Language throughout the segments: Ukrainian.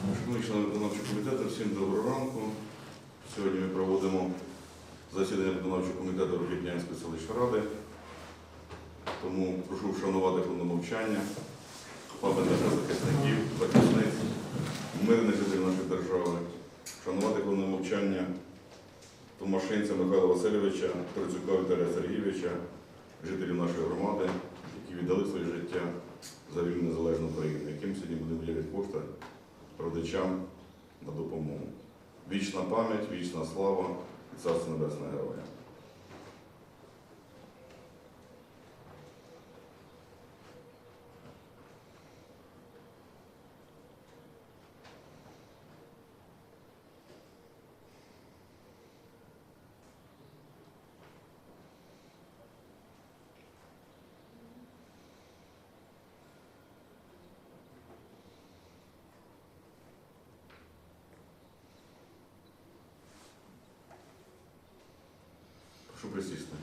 Шановні члени виконавчого комітету, всім доброго ранку. Сьогодні ми проводимо засідання виконавчого комітету Рокітнянської селищної ради. Тому прошу вшанувати мовчання, пам'ятати захисників, захисниць, мирних жителів нашої держави, вшанувати мовчання Томашинця Михайла Васильовича, Трицюка Віталія Сергійовича, жителів нашої громади, які віддали своє життя за вільну незалежну Україну, яким сьогодні будемо виділяти кошти родичам на допомогу. Вічна пам'ять, вічна слава і царство небесне героя. Прошу присісти.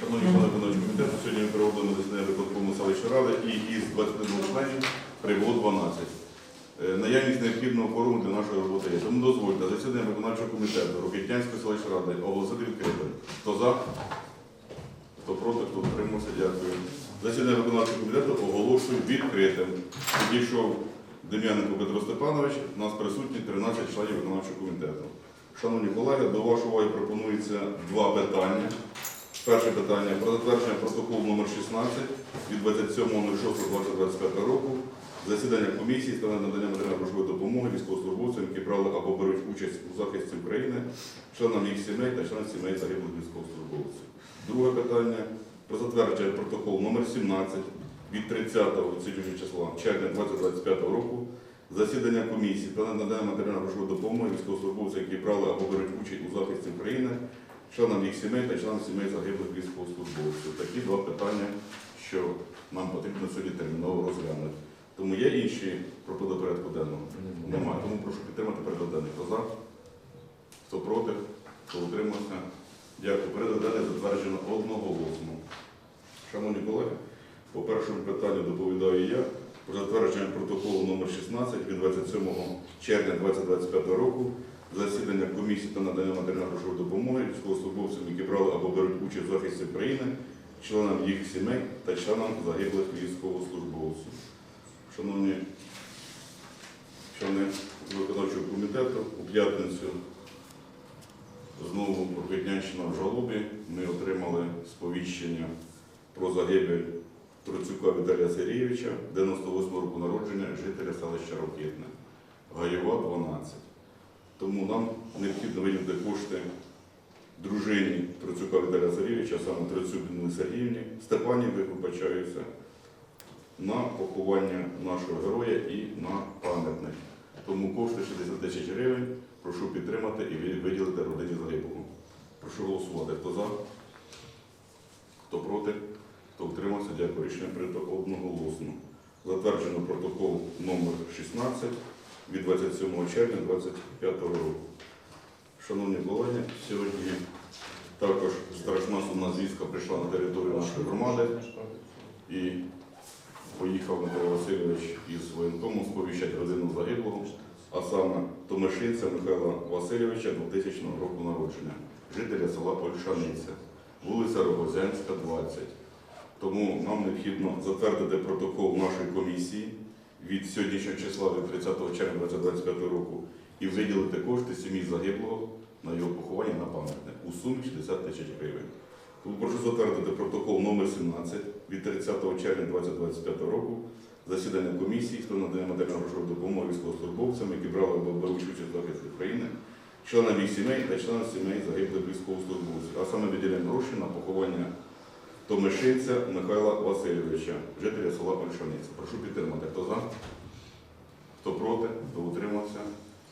Шановні члени виконавчого комітету, сьогодні ми проводимо засідання виконкому селищної ради і із 21 членів прибуло 12. Е, Наявність необхідного форуму для нашої роботи є. Тому дозвольте засідання виконавчого комітету Рокітнянської селищної ради оголосити відкритим. Хто за? Хто проти, хто утримався, дякую. Засідання виконавчого комітету оголошую відкритим. Підійшов Дем'яненко Петро Степанович, у нас присутні 13 членів виконавчого комітету. Шановні колеги, до вашої уваги пропонується два питання. Перше питання про затвердження протоколу номер 16 від 27.06.2025 року. Засідання комісії з надання матеріальної грошової допомоги військовослужбовцям, які брали або беруть участь у захисті України, членам їх сімей та членам сімей загиблих військовослужбовців. Друге питання про затвердження протоколу номер 17 від 30 сьогоднішнього числа червня 2025 року засідання комісії та надання матеріальної грошової допомоги військовослужбовцям, які брали або беруть участь у захисті України, членам їх сімей та членам сімей загиблих військовослужбовців. Такі два питання, що нам потрібно сьогодні терміново розглянути. Тому є інші пропозиції порядку денного? Немає. Тому прошу підтримати порядок денний. Хто за? Хто проти? Хто утримався? Дякую. Порядок денний затверджено одноголосно. Шановні колеги, по першому питанню доповідаю я про затвердження протоколу номер 16 від 27 червня 2025 року засідання комісії та надання матеріальної грошової допомоги військовослужбовцям, які брали або беруть участь в захисті України, членам їх сімей та членам загиблих військовослужбовців. Шановні члени виконавчого комітету, у п'ятницю знову Прокиднянщина в жалобі ми отримали сповіщення про загибель Троцюка Віталія Сергійовича, 98 року народження, жителя селища Рокитне, Гаєва, 12. Тому нам необхідно виділити кошти дружині Троцюка Віталія Сергійовича, саме Троцюк Сергіївні, Степаніві, вибачаюся, на поховання нашого героя і на пам'ятник. Тому кошти 60 тисяч гривень прошу підтримати і виділити родині загиблого. Прошу голосувати. Хто за? Хто проти? Утримався? Дякую. Рішення прийнято одноголосно. Затверджено протокол номер 16 від 27 червня 2025 року. Шановні колеги, сьогодні також страшна сумна звістка прийшла на територію нашої громади і поїхав Дмитро Васильович із воєнкомом сповіщати родину загиблого, а саме Томишинця Михайла Васильовича 2000 року народження, жителя села Ольшаниця, вулиця Рогозянська, 20. Тому нам необхідно затвердити протокол нашої комісії від сьогоднішнього числа від 30 червня 2025 року і виділити кошти сім'ї загиблого на його поховання на пам'ятник у сумі 60 тисяч гривень. Тому прошу затвердити протокол номер 17 від 30 червня 2025 року засідання комісії, хто надає матеріальну грошову допомогу військовослужбовцям, які брали участь в захисті України, членам їх сімей та членам сімей загиблих військовослужбовців, а саме виділяємо гроші на поховання Томишинця Михайла Васильовича, жителя села Польшаниця. Прошу підтримати. Хто за? Хто проти? Хто утримався?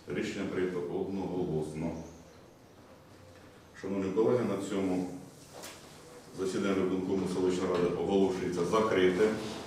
Рішення прийнято одноголосно. Шановні колеги, на цьому засідання виконкому селищної ради оголошується закрите.